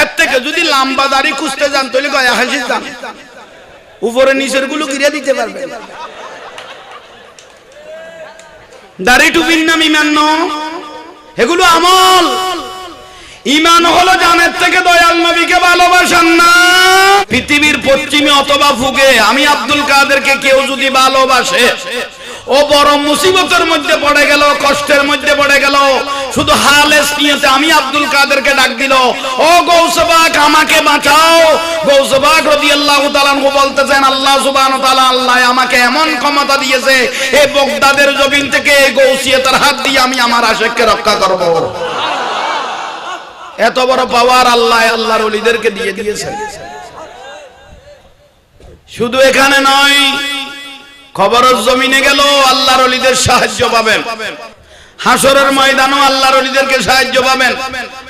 এর থেকে যদি লম্বা দাড়ি খুঁজতে যান, তাহলে গয়া হাসি যান উপরে নিচেরগুলো কিনে দিতে পারবে? দাড়ি টুপির নাম ইমান এগুলো আমল। ইমান হলো জানের থেকে দয়াল নবীকে ভালোবাসান না। পৃথিবীর পশ্চিমে অথবা ফুগে আমি আব্দুল কাদেরকে কেউ যদি ভালোবাসে, ও বড় মুসিবতের মধ্যে পড়ে গেল, কষ্টের মধ্যে পড়ে গেল, শুধু নিয়েতে আমি আব্দুল কাদেরকে ডাক দিল, ও গৌসবাক, আমাকে বাঁচাও। গৌসবাক রাদিয়াল্লাহু তাআলা বলতেছেন, আল্লাহ সুবহানাহু তাআলা আল্লাহ আমাকে এমন ক্ষমতা দিয়েছে এই বগদাদের জমিন থেকে এই গৌসিয়তের হাত দিয়ে আমি আমার আশেককে রক্ষা করব। এত বড় পাওয়ার আল্লাহ, আল্লাহর ওলিদেরকে দিয়ে দিয়েছেন। শুধু এখানে নয়, খবরের জমিনে গেল আল্লাহর অলিদের সাহায্য পাবেন। হাসরের ময়দানও আল্লাহর অলিদেরকে সাহায্য পাবেন।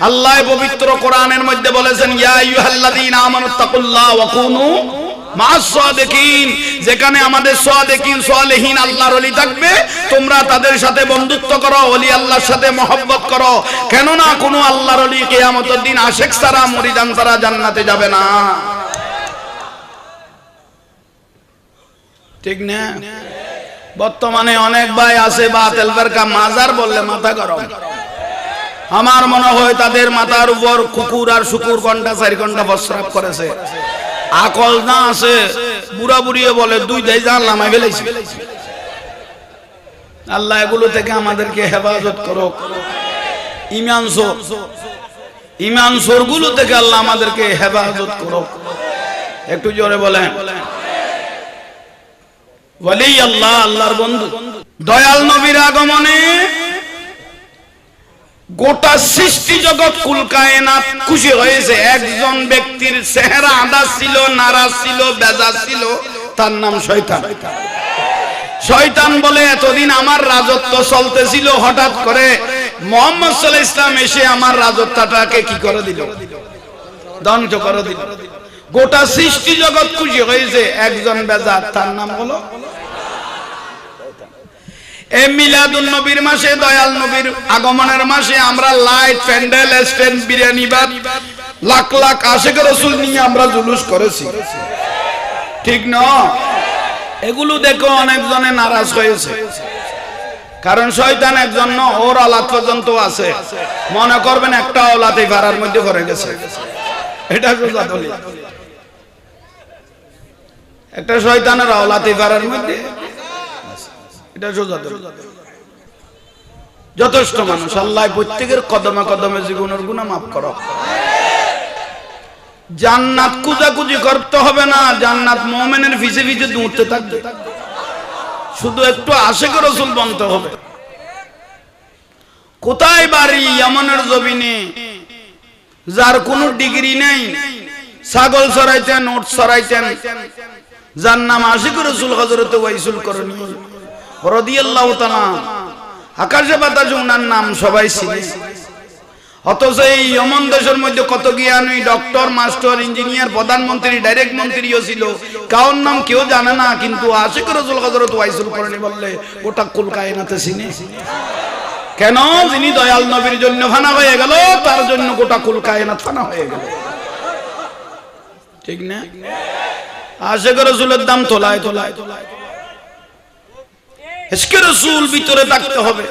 আল্লাহ পবিত্র কোরআনের মধ্যে বলেছেন, ইয়া আইয়ুহাল্লাযীনা আমানুত্তাকুল্লাহ ওয়া কুনু যেখানে আমাদের সাদিকিন আল্লাহর ওলি থাকবে, তোমরা তাদের সাথে বন্ধুত্ব করো, ওলি আল্লাহর সাথে মহব্বত করো। কেন না কোনো আল্লাহর ওলি দিন আশিক সারা মরিদান ছাড়া জান্নাতে যাবে না। ঠিক না? বর্তমানে অনেক ভাই আছে বাতেল বেরকা মাজার বললে মাথা গরম। আমার মনে হয় তাদের মাথার উপর কুকুর আর শুকুর ঘণ্টা, চার ঘণ্টা প্রস্রাব করেছে। আকল না আছে, বুড়া বুড়িয়ে বলে, দুই দাই জানলাম আল্লাহ এগুলো থেকে আমাদেরকে হেফাজত করো ইমান সোর ইমান সোরগুলো থেকে আল্লাহ আমাদেরকে হেফাজত করো একটু জোরে বলেন। গোটা সৃষ্টি জগৎ কুলকায়নাত খুশি হয়েছে। একজন ব্যক্তির চেহারা আদা ছিল নারাজ ছিল বেজা ছিল, তার নাম শয়তান। শয়তান বলে, এতদিন আমার রাজত্ব চলতেছিল, হঠাৎ করে মোহাম্মদ ইসলাম এসে আমার রাজত্বটাকে কি করে দিল? করে দিল। গোটা সৃষ্টি জগৎ খুশি হয়েছে, একজন বেজার, তার নাম হলো? নিয়ে আমরা ঠিক এগুলো দেখো অনেকজনে নারাজ হয়েছে। কারণ শয়তান একজন ওর আলাদ পর্যন্ত আছে। মনে করবেন একটা ওলাতে ভাড়ার মধ্যে করে গেছে। এটা একটা শয়তানের আওলাতে পারার মধ্যে? এটা সোজা। যথেষ্ট মানুষ, আল্লাহ প্রত্যেকের কদমে কদমে জীবনের গুণা মাফ করো। জান্নাত কুজাকুজি করতে হবে না, জান্নাত মোমেনের ফিসে ফিসে দৌড়তে থাকবে। শুধু একটু আশেক রসুল বনতে হবে। কোথায় বাড়ি এমনের জমিনে? যার কোনো ডিগ্রি নেই। ছাগল সরাইতেন ওট সরাইতেন। যার নাম আশিক রসুল হজরত ওয়াইসুল করণী রদিয়াল্লাহ তালা আকাশে বাতাসে ওনার নাম সবাই চিনে। অথচ এই ইয়মন দেশের মধ্যে কত জ্ঞানী ডক্টর, মাস্টার, ইঞ্জিনিয়ার, প্রধানমন্ত্রী, ডাইরেক্ট মন্ত্রীও ছিল। কাউর নাম কেউ জানে না, কিন্তু আশিক রসুল হজরত ওয়াইসুল করণী বললে, ওটা কলকায়নাতে চিনে। কেন? যিনি দয়াল নবীর জন্য ফানা হয়ে গেল, তার জন্য গোটা কলকায়নাত ফানা হয়ে গেল। ঠিক না? আশেখ রসুলের দাম তোলায় তোলায় তোলায়। রসুল ভিতরে থাকতে হবে।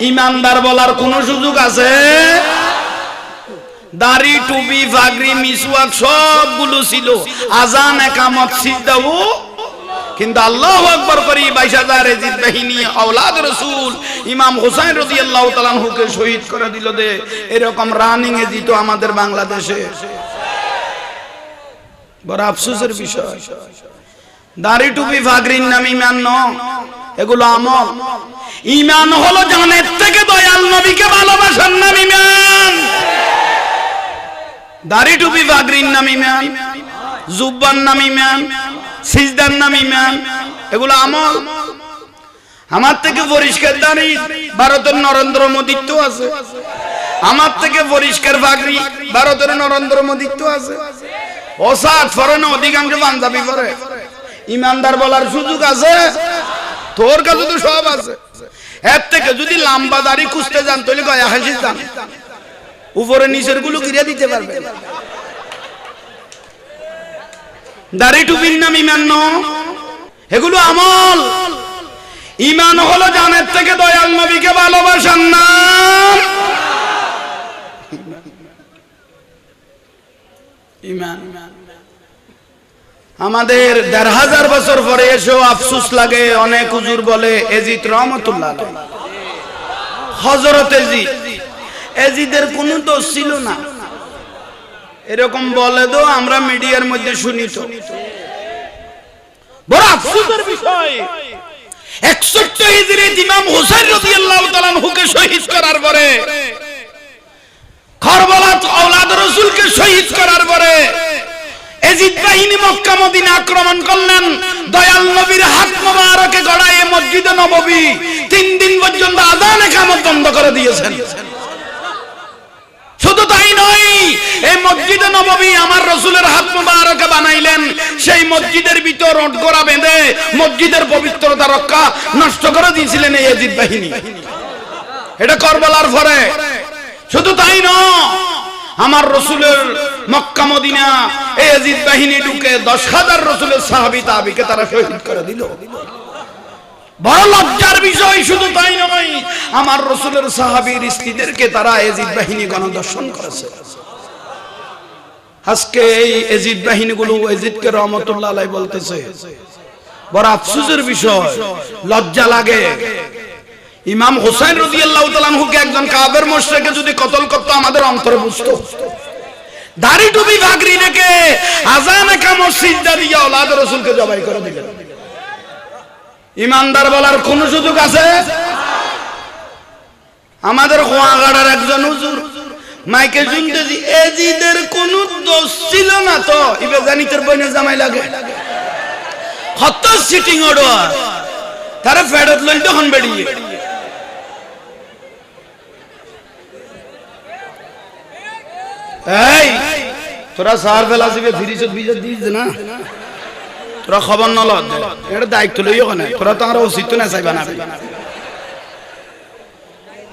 ইমানদার বলার কোন সুযোগ আছে? দাড়ি টুবি ফাগরি মিসওয়াক সবগুলো ছিল। আজান, একামত সিজদাও কিন্তু আল্লাহ আকবর করি বাইশ হাজার এজিদ বাহিনী, আওলাদ রসুল, ইমাম হোসাইন রদি আল্লাহ তালানহুকে শহীদ করে দিল দে। এরকম রানিং এ দিত আমাদের বাংলাদেশে। বড় আফসোসের বিষয়। দাড়ি টুপি ফাগরির নাম ইমান ন। এগুলো আমল। ইমান হলো জানের থেকে দয়াল নবীকে ভালোবাসার নাম ইমান দাড়ি টুপি ফাগরিন নাম ইমান জুব্বার নাম ইমান, সিজদার নাম ইমান, এগুলো আমল। আমার থেকে পরিষ্কার দাড়ি ভারতের নরেন্দ্র মোদির তো আছে। আমার থেকে পরিষ্কার ফাগরি ভারতের নরেন্দ্র মোদির তো আছে। অসাদ ফরে না অধিকাংশ পাঞ্জাবি পরে। ইমানদার বলার সুযোগ আছে। তোর কাছে তো সব আছে। এর থেকে যদি লাম্বা দাড়ি খুঁজতে যান, তাহলে গয়া হাসি যান। উপরে নিচেরগুলো কিনে দিতে পারবে। দাড়ি টুপির নাম ইমান ন এগুলো আমল। ইমান হলো জানের থেকে দয়াল নবীকে ভালোবাসার নাম। আমাদের দেড় হাজার বছর পরে এসেও আফসুস লাগে, অনেক হুজুর বলে এজিত রহমতুল্লাহ হজরত এজিদ। এজিদের কোনো দোষ ছিল না। এরকম বলে তো আমরা মিডিয়ার মধ্যে শুনি তো। বড় আফসোসের বিষয়। একষট্টি ইমাম হুসাইন রাদিয়াল্লাহু তাআলা হুকে শহীদ করার পরে রাসূলকে শহীদ করার পরে, এজিদ বাহিনী মক্কা মদিনা আক্রমণ করলেন। দয়াল নবীর হাত মোবারকে গড়ায় মসজিদে নববী তিন দিন পর্যন্ত আজান একামত বন্ধ করে দিয়েছেন। শুধু তাই এই মসজিদে নববী আমার রসুলের হাত মুবারকে বানাইলেন। সেই মসজিদের ভিতর গোড়া বেঁধে মসজিদের পবিত্রতা রক্ষা নষ্ট করে দিয়েছিলেন এই এজিদ বাহিনী। এটা করবলার পরে শুধু তাই নয়, আমার রসুলের মক্কা মদিনা এই এজিদ বাহিনী ঢুকে দশ হাজার রসুলের সাহাবি তাহাবিকে তারা শহীদ করে দিল। বড় লজ্জার বিষয়, শুধু তাই নয়, আমার রসুলের সাহাবীর স্ত্রীদেরকে তারা এজিদ বাহিনী গণদর্শন করেছে। আজকে এই এজিদ বাহিনীগুলো, এজিদকে রহমতুল্লাহ আলাই বলতেছে। বড় আফসোসের বিষয়, লজ্জা লাগে। ইমাম হোসেন রাদিয়াল্লাহু তাআলা হুকে একজন কাবের মুশরিকে যদি কতল করত, আমাদের অন্তরে বুঝতো। দাড়ি টুপি ভাগরি রেখে আজানে কামর সিজদা দিয়ে আওলাদ রাসূলকে জবাই করে দিলেন। ইমানদার বলার কোন সুযোগ আছে? আমাদের কোয়াগাড়ার একজন হুজুর মাইকে শুনতেছি এজিদের কোন দোষ ছিল না তো? ইবে জানি তোর বইনে জামাই লাগে। কত সিটিং অর্ডার তারা ফেরত লইল তখন বেরিয়ে এই তোরা সার ফেলা দিবে ফিরিস দিস না? তোরা খবর নল এটা দায়িত্ব লই ওখানে তোরা তো আর উচিত না চাইবা না।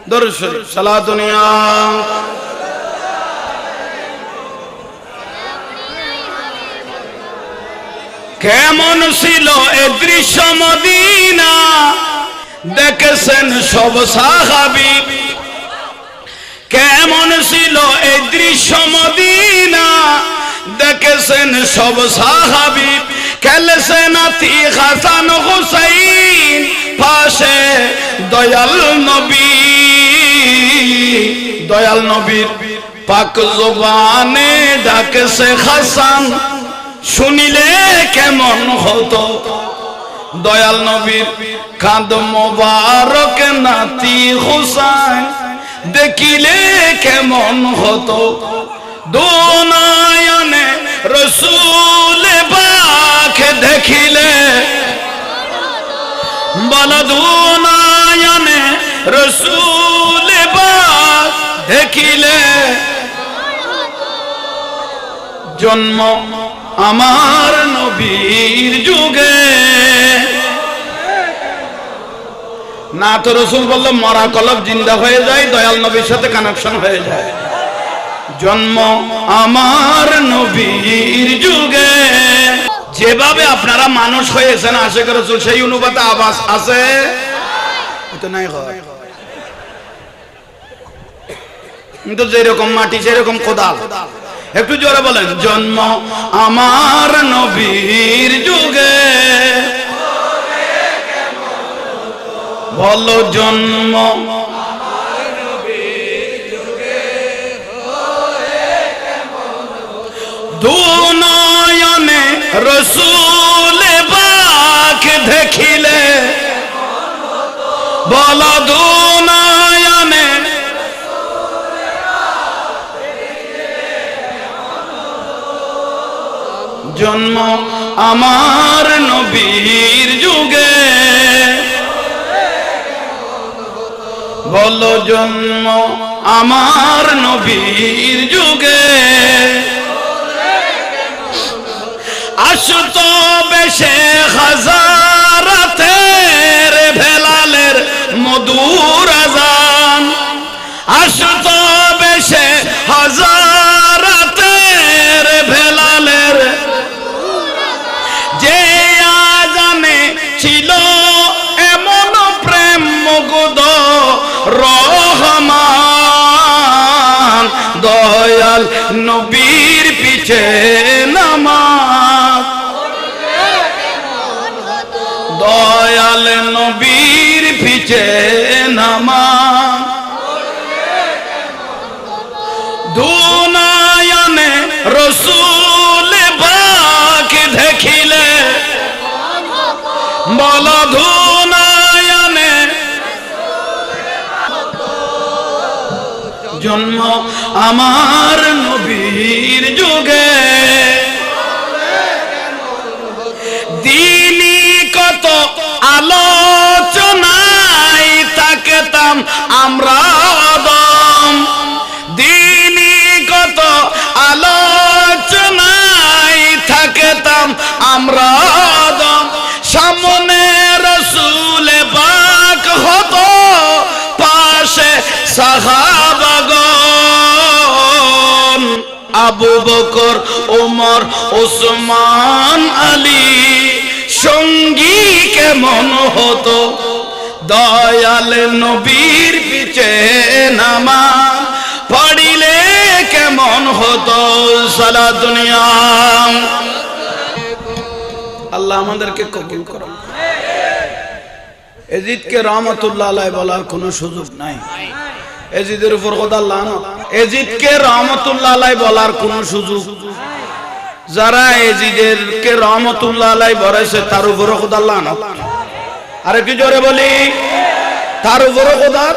দরুদ সালা দুনিয়া কেমন ছিল এ দৃশ্য মদিনা? দেখেছেন সব সাহাবি। কেমন ছিল এই দৃশ্য মদিনা? দেখেছেন সব সাহাবি। খেলেছেন আতি হাসান হুসাইন, পাশে দয়াল নবী। দয়াল নবীর পাক জবানে ডাকেছে হাসান। শুনিলে কেমন হতো? দয়াল নবীর কাঁদ মোবারক নাতি হুসাইন, দেখিলে কেমন হতো? দুনায়নে রসুল বাকে দেখিলে, বল দুনায়নে রসুল বাক দেখিলে। জন্ম আমার নবীর যুগে। না তো রসুল বলল, মরা কলব জিন্দা হয়ে যায়, দয়াল নবীর সাথে কানেকশন হয়ে যায়। জন্ম আমার নবীর যুগে। যেভাবে আপনারা মানুষ হয়েছেন আশেখ রসুল, সেই অনুপাতে আবাস আছে? কিন্তু যেরকম মাটি, সেরকম কোদাল। একটু জোরে বলেন, জন্ম আমার নবীর যুগে। বলো জন্ম দুনয়নে রসুল বাক দেখিলে। বল দুনয়নে জন্ম আমার নবীর যুগে। বল জন্ম আমার নবীর যুগে। আসত বেশে হাজারাতের আমার নবীর যুগে। দিনী কত আলোচনায় তাকেতাম আমরা দম দিনী কত আলোচনায় থাকতাম আমরা দম সামনে রসুলে পাক হতো, পাশে সাহাবাগন আবু বকর ওমর ওসমান আলী। সঙ্গী কেমন হতো? দয়াল নবীর পিছে নামা। পড়িলে কেমন হতো সারা দুনিয়া? আল্লাহ আমাদেরকে কবুল করুন। এজিদকে রহমতুল্লাহ বলার কোনো সুযোগ নাই। এজিদের উপর কথা এজিদকে রহমতুল্লাহ বলার কোনো সুযোগ। যারা এজিদেরকে রহমতুল্লাহ আলাই বলেছে, তার উপর খোদা লানত। আরে কি জোরে বলি। তার উপর খোদা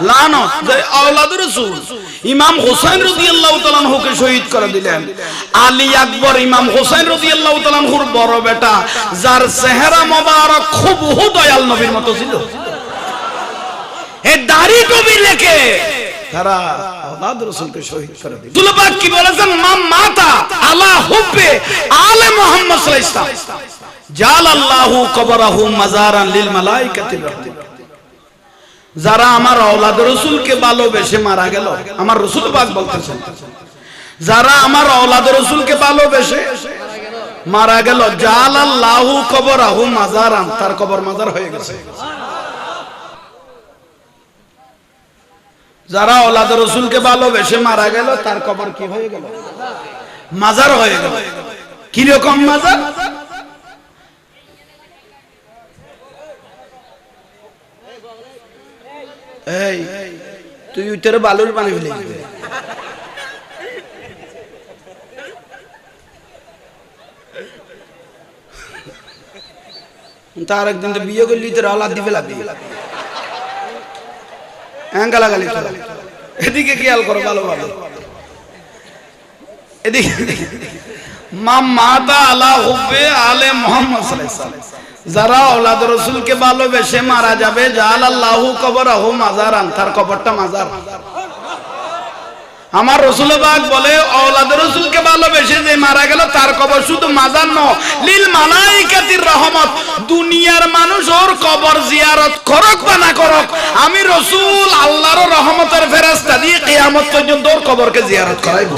লানত। যে আওলাদ রাসূল ইমাম হোসেন রাদিয়াল্লাহু তাআলা আনহুকে শহীদ করে দিলেন। আলী আকবর ইমাম হোসেন রাদিয়াল্লাহু তাআলা বড় বেটা, যার চেহারা মোবারক খুব দয়াল নবীর মতো ছিল। এ দাড়ি টুপি লেখে। তারা আওলাদ রাসূলকে শহীদ করে দিল। তুলবাক কি বলেছেন? মাম মাতা আলা হুব্বে আলে মুহাম্মদ সাল্লাল্লাহু আলাইহি ওয়াসাল্লাম। জালাল্লাহু কবরাহু মাজারান লিল মালাইকাতির যারা আমার আওলাদ রসুলকে ভালোবেসে মারা গেল, আমার রসুল পাক বলতেছেন। যারা আমার আওলাদ রসুলকে ভালোবেসে মারা গেল জাল আল্লাহু কবর আহু মাজারান, তার কবর মাজার হয়ে গেছে। যারা আওলাদ রসুলকে ভালোবেসে মারা গেল, তার কবর কি হয়ে গেল? মাজার হয়ে গেল। কীরকম মাজার? তুই উত্তরে বালুর পানি ফেলে। তার একদিন তো বিয়ে করলি, তোর আলাদ দিবে লাগবে। গালাগালি তো। এদিকে খেয়াল করো, ভালো ভালো এদিকে, মা, মাতা আলা মোহাম্মদ। যারা ওলাদ রসুলকে ভালোবেসে মারা যাবে জাল আল্লাহু কবর আহু মাজার তার কবরটা মাজার আমার রসুল বাগ বলে ওলাদ রসুলকে ভালোবেসে যে মারা গেল, তার কবর শুধু মাজার ন লীল মালাইকাতির রহমত। দুনিয়ার মানুষ ওর কবর জিয়ারত করক বা না করক, আমি রসুল আল্লাহর রহমতের ফেরাস্তা দিয়ে কিয়ামত পর্যন্ত ওর কবরকে জিয়ারত করাইব।